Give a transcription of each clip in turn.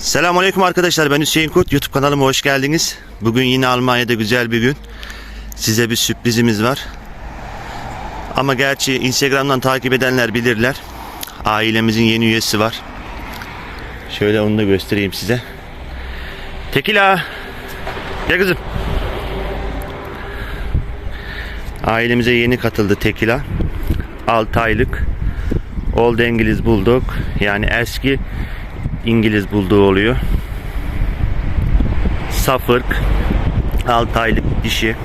Selamünaleyküm arkadaşlar ben Hüseyin Kurt YouTube kanalıma hoş geldiniz. Bugün yine Almanya'da güzel bir gün. Size bir sürprizimiz var. Ama gerçi Instagram'dan takip edenler bilirler. Ailemizin yeni üyesi var. Şöyle onu da göstereyim size. Tekila. Gel kızım. Ailemize yeni katıldı Tekila. 6 aylık. Old İngiliz Bulldog. Yani eski İngiliz bulduğu oluyor. Suffolk 6 aylık dişi.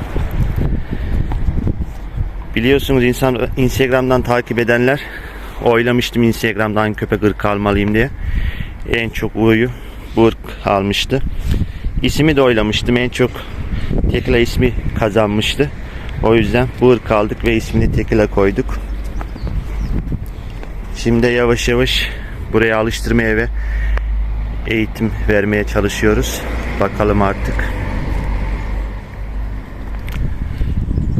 Biliyorsunuz insan Instagram'dan takip edenler oylamıştım Instagram'dan köpek ırkı almalıyım diye. En çok uyu bu ırk almıştı. İsmi de oylamıştım. En çok Tekila ismi kazanmıştı. O yüzden bu ırk aldık ve ismini Tekila koyduk. Şimdi yavaş yavaş buraya alıştırmaya ve eğitim vermeye çalışıyoruz. Bakalım artık.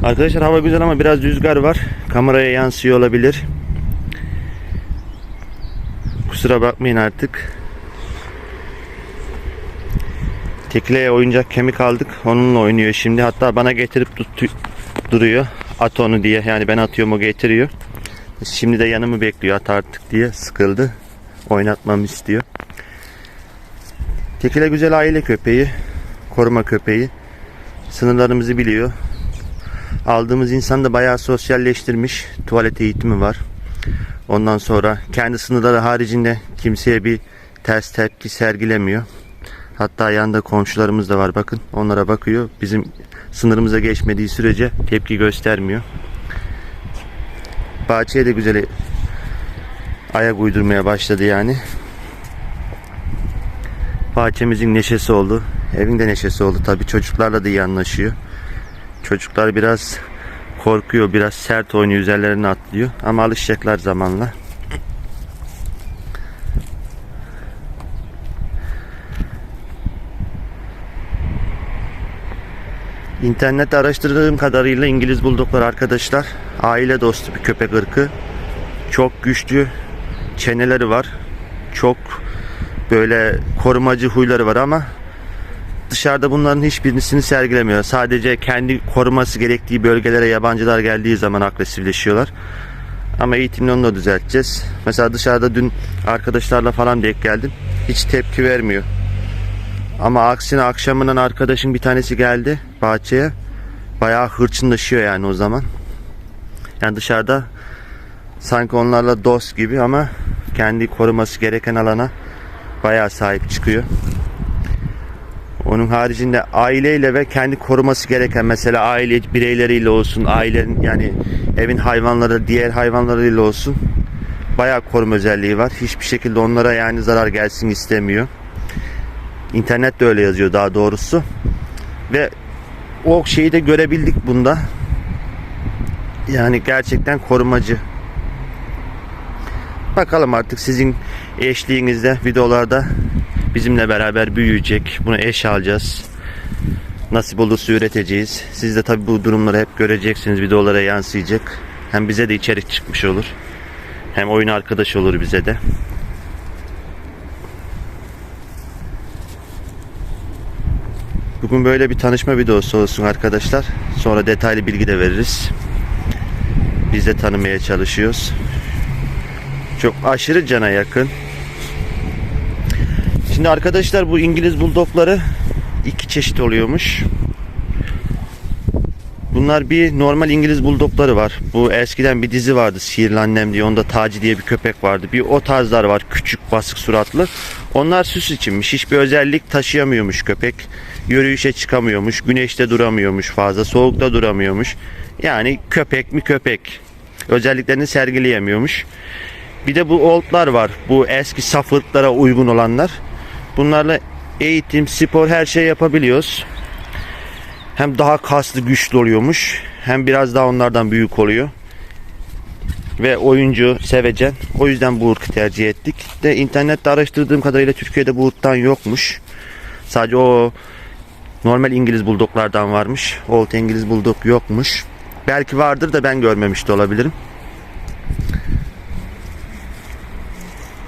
Arkadaşlar hava güzel ama biraz rüzgar var. Kameraya yansıyor olabilir. Kusura bakmayın artık. Tekle'ye oyuncak kemik aldık. Onunla oynuyor şimdi. Hatta bana getirip duruyor. At onu diye. Yani ben atıyorum o getiriyor. Şimdi de yanımı bekliyor at artık diye sıkıldı. Oynatmamı istiyor. Tekile güzel aile köpeği. Koruma köpeği. Sınırlarımızı biliyor. Aldığımız insan da bayağı sosyalleştirmiş. Tuvalet eğitimi var. Ondan sonra kendi sınırları haricinde kimseye bir ters tepki sergilemiyor. Hatta yanında komşularımız da var bakın. Onlara bakıyor. Bizim sınırımıza geçmediği sürece tepki göstermiyor. Bahçeye de güzel ayak uydurmaya başladı yani. Bahçemizin neşesi oldu. Evin de neşesi oldu. Tabii çocuklarla da iyi anlaşıyor. Çocuklar biraz korkuyor, biraz sert oynuyor, üzerlerine atlıyor. Ama alışacaklar zamanla. İnternette araştırdığım kadarıyla İngiliz bulduklar arkadaşlar. Aile dostu bir köpek ırkı. Çok güçlü çeneleri var. Çok böyle korumacı huyları var ama dışarıda bunların hiçbirisini sergilemiyor. Sadece kendi koruması gerektiği bölgelere yabancılar geldiği zaman agresifleşiyorlar. Ama eğitimle onu da düzelteceğiz. Mesela dışarıda dün arkadaşlarla falan denk geldim. Hiç tepki vermiyor. Ama aksine akşamından arkadaşın bir tanesi geldi bahçeye. Bayağı hırçınlaşıyor yani o zaman. Yani dışarıda sanki onlarla dost gibi ama kendi koruması gereken alana bayağı sahip çıkıyor. Onun haricinde aileyle ve kendi koruması gereken mesela aile bireyleriyle olsun, ailenin yani evin hayvanları, diğer hayvanlarıyla olsun bayağı koruma özelliği var. Hiçbir şekilde onlara yani zarar gelsin istemiyor. İnternet de öyle yazıyor daha doğrusu. Ve o şeyi de görebildik bunda. Yani gerçekten korumacı. Bakalım artık sizin eşliğinizde videolarda bizimle beraber büyüyecek. Bunu eş alacağız. Nasip olursa üreteceğiz. Siz de tabi bu durumları hep göreceksiniz. Videolara yansıyacak. Hem bize de içerik çıkmış olur. Hem oyun arkadaş olur bize de. Bugün böyle bir tanışma videosu olsun arkadaşlar. Sonra detaylı bilgi de veririz. Biz de tanımaya çalışıyoruz. Çok aşırı cana yakın. Şimdi arkadaşlar bu İngiliz buldokları iki çeşit oluyormuş. Bunlar bir normal İngiliz buldokları var. Bu eskiden bir dizi vardı Sihirli Annem diye. Onda Taci diye bir köpek vardı. Bir o tarzlar var. Küçük basık suratlı. Onlar süs içinmiş. Hiçbir özellik taşıyamıyormuş köpek. Yürüyüşe çıkamıyormuş. Güneşte duramıyormuş fazla. Soğukta duramıyormuş. Yani köpek mi köpek. Özelliklerini sergileyemiyormuş. Bir de bu oldlar var. Bu eski safırklara uygun olanlar. Bunlarla eğitim, spor her şey yapabiliyoruz. Hem daha kaslı, güçlü oluyormuş. Hem biraz daha onlardan büyük oluyor. Ve oyuncu, sevecen. O yüzden bu ırkı tercih ettik. De internette araştırdığım kadarıyla Türkiye'de bu ırktan yokmuş. Sadece o normal İngiliz buldoklardan varmış. Old İngiliz buldok yokmuş. Belki vardır da ben görmemiş de olabilirim.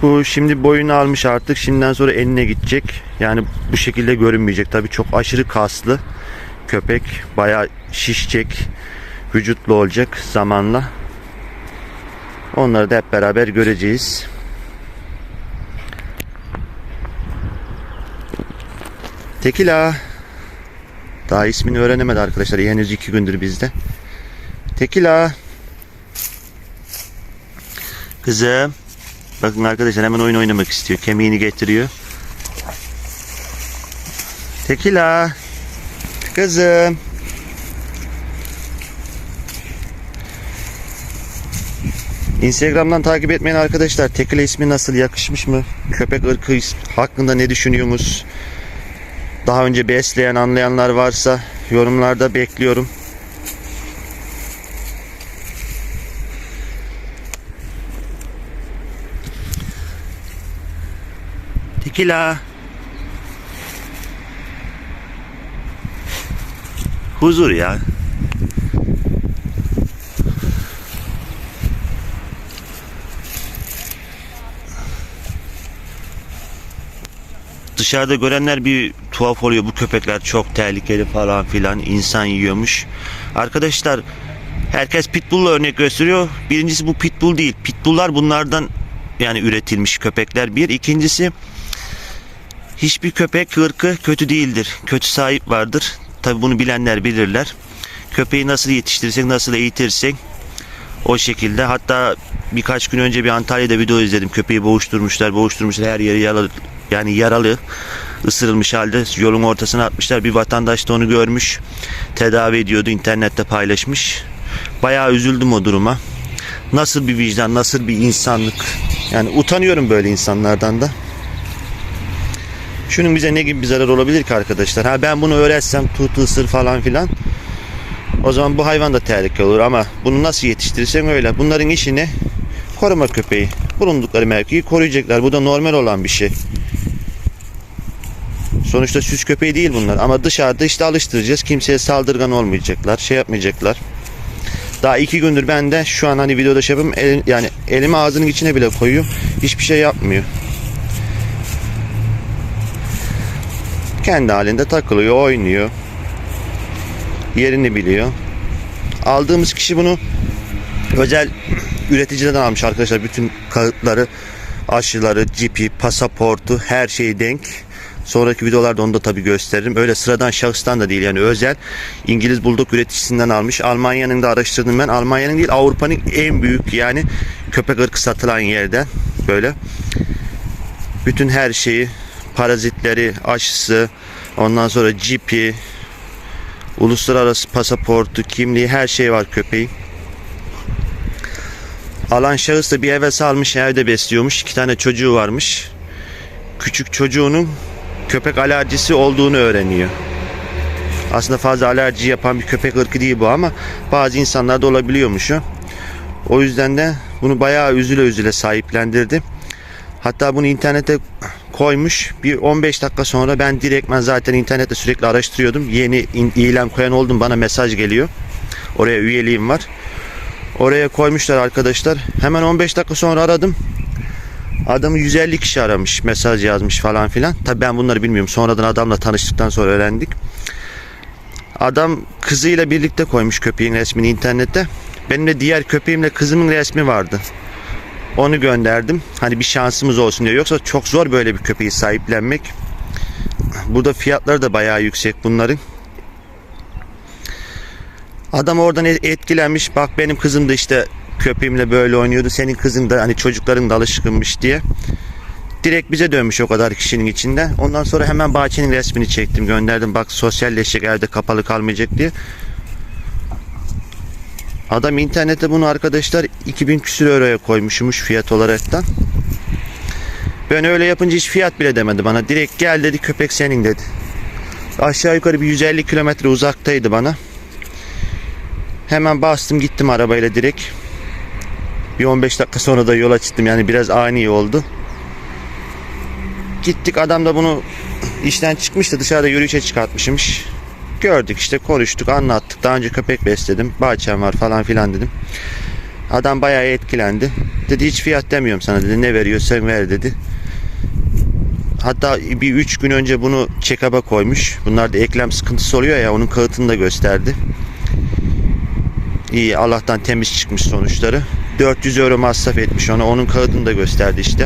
Bu şimdi boyunu almış artık. Şimdiden sonra eline gidecek. Yani bu şekilde görünmeyecek. Tabii çok aşırı kaslı köpek. Bayağı şişecek. Vücutlu olacak zamanla. Onları da hep beraber göreceğiz. Tekila. Daha ismini öğrenemedi arkadaşlar. Henüz iki gündür bizde. Tekila. Kızım. Bakın arkadaşlar hemen oyun oynamak istiyor. Kemiğini getiriyor. Tekila. Kızım. Instagram'dan takip etmeyen arkadaşlar Tekila ismi nasıl yakışmış mı? Köpek ırkı hakkında ne düşünüyorsunuz? Daha önce besleyen anlayanlar varsa yorumlarda bekliyorum. Tekila. Huzur ya. Dışarıda görenler bir tuhaf oluyor. Bu köpekler çok tehlikeli falan filan. insan yiyormuş. Arkadaşlar herkes pitbull'la örnek gösteriyor. Birincisi bu pitbull değil. Pitbull'lar bunlardan yani üretilmiş köpekler. Bir. ikincisi hiçbir köpek ırkı kötü değildir. Kötü sahip vardır. Tabi bunu bilenler bilirler. Köpeği nasıl yetiştirirsek, nasıl eğitirsek o şekilde. Hatta birkaç gün önce bir Antalya'da video izledim. Köpeği boğuşturmuşlar, boğuşturmuşlar. Her yeri yaralı, yani yaralı, ısırılmış halde yolun ortasına atmışlar. Bir vatandaş da onu görmüş. Tedavi ediyordu. internette paylaşmış. Bayağı üzüldüm o duruma. Nasıl bir vicdan, nasıl bir insanlık. Yani utanıyorum böyle insanlardan da. Şunun bize ne gibi bir zarar olabilir ki arkadaşlar? Ha ben bunu öğretsem tut ısır falan filan. O zaman bu hayvan da tehlikeli olur ama bunu nasıl yetiştirirsen öyle. Bunların işini koruma köpeği. Bulundukları mevkiyi koruyacaklar. Bu da normal olan bir şey. Sonuçta süs köpeği değil bunlar ama dışarıda işte alıştıracağız. Kimseye saldırgan olmayacaklar. Şey yapmayacaklar. Daha iki gündür ben de şu an hani videoda şey yapayım. el- yani elimi ağzının içine bile koyuyorum. Hiçbir şey yapmıyor. Kendi halinde takılıyor, oynuyor. Yerini biliyor. Aldığımız kişi bunu özel üreticiden almış arkadaşlar. Bütün kağıtları, aşıları, cipi, pasaportu, her şeyi denk. Sonraki videolarda onu da tabi gösteririm. Öyle sıradan şahıstan da değil yani özel İngiliz bulduk üreticisinden almış. Almanya'nın da araştırdım ben. Almanya'nın değil Avrupa'nın en büyük yani köpek ırkı satılan yerden böyle. Bütün her şeyi parazitleri, aşısı, ondan sonra cipi, uluslararası pasaportu, kimliği her şey var köpeğin. Alan şahıs da bir eve salmış evde besliyormuş. iki tane çocuğu varmış. Küçük çocuğunun köpek alerjisi olduğunu öğreniyor. Aslında fazla alerji yapan bir köpek ırkı değil bu ama bazı insanlarda olabiliyormuş o. O yüzden de bunu bayağı üzüle üzüle sahiplendirdi. Hatta bunu internete koymuş. Bir 15 dakika sonra ben direktmen zaten internette sürekli araştırıyordum. Yeni ilan koyan oldum bana mesaj geliyor. Oraya üyeliğim var. Oraya koymuşlar arkadaşlar. Hemen 15 dakika sonra aradım. Adamı 150 kişi aramış, mesaj yazmış falan filan. Tabii ben bunları bilmiyorum. Sonradan adamla tanıştıktan sonra öğrendik. Adam kızıyla birlikte koymuş köpeğin resmini internette. Benim de diğer köpeğimle kızımın resmi vardı. Onu gönderdim. Hani bir şansımız olsun diye. Yoksa çok zor böyle bir köpeği sahiplenmek. Burada fiyatları da bayağı yüksek bunların. Adam oradan e- etkilenmiş. Bak benim kızım da işte köpeğimle böyle oynuyordu. Senin kızın da hani çocukların da alışkınmış diye. Direkt bize dönmüş o kadar kişinin içinde. Ondan sonra hemen bahçenin resmini çektim gönderdim. Bak sosyalleşecek evde kapalı kalmayacak diye. Adam internette bunu arkadaşlar 2000 küsür euroya koymuşmuş fiyat olaraktan. Ben öyle yapınca hiç fiyat bile demedi bana. Direkt gel dedi köpek senin dedi. Aşağı yukarı bir 150 kilometre uzaktaydı bana. Hemen bastım gittim arabayla direkt. Bir 15 dakika sonra da yola çıktım yani biraz ani oldu. Gittik adam da bunu işten çıkmıştı dışarıda yürüyüşe çıkartmışmış. Gördük işte konuştuk anlattık. Daha önce köpek besledim. Bahçem var falan filan dedim. Adam bayağı etkilendi. Dedi hiç fiyat demiyorum sana dedi. Ne veriyorsan ver dedi. Hatta bir üç gün önce bunu check-up'a koymuş. Bunlarda eklem sıkıntısı oluyor ya onun kağıtını da gösterdi. İyi Allah'tan temiz çıkmış sonuçları. 400 euro masraf etmiş ona. Onun kağıdını da gösterdi işte.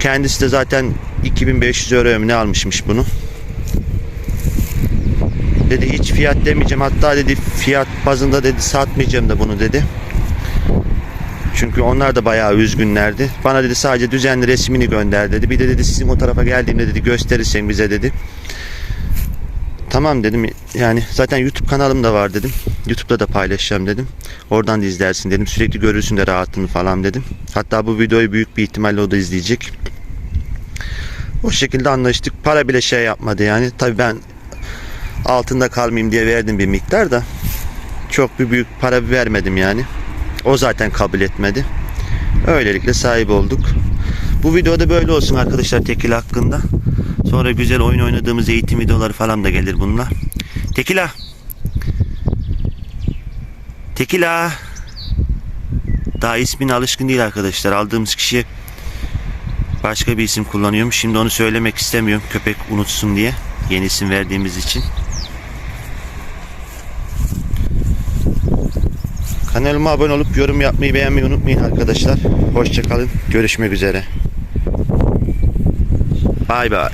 Kendisi de zaten 2500 euro ne almışmış bunu. Dedi hiç fiyat demeyeceğim. Hatta dedi fiyat bazında dedi satmayacağım da bunu dedi. Çünkü onlar da bayağı üzgünlerdi. Bana dedi sadece düzenli resmini gönder dedi. Bir de dedi sizin o tarafa geldiğimde dedi gösterirsen bize dedi. Tamam dedim. Yani zaten YouTube kanalım da var dedim. YouTube'da da paylaşacağım dedim. Oradan da izlersin dedim. Sürekli görürsün de rahatını falan dedim. Hatta bu videoyu büyük bir ihtimalle o da izleyecek. O şekilde anlaştık. Para bile şey yapmadı yani. Tabii ben altında kalmayayım diye verdim bir miktar da çok bir büyük para vermedim yani. O zaten kabul etmedi. Öylelikle sahip olduk. Bu videoda böyle olsun arkadaşlar tekil hakkında. Sonra güzel oyun oynadığımız eğitim videoları falan da gelir bununla. Tekila. Tekila. Daha ismine alışkın değil arkadaşlar. Aldığımız kişi başka bir isim kullanıyormuş. Şimdi onu söylemek istemiyorum. Köpek unutsun diye. Yeni isim verdiğimiz için. Kanalıma abone olup yorum yapmayı beğenmeyi unutmayın arkadaşlar. Hoşçakalın. Görüşmek üzere. Bay bay.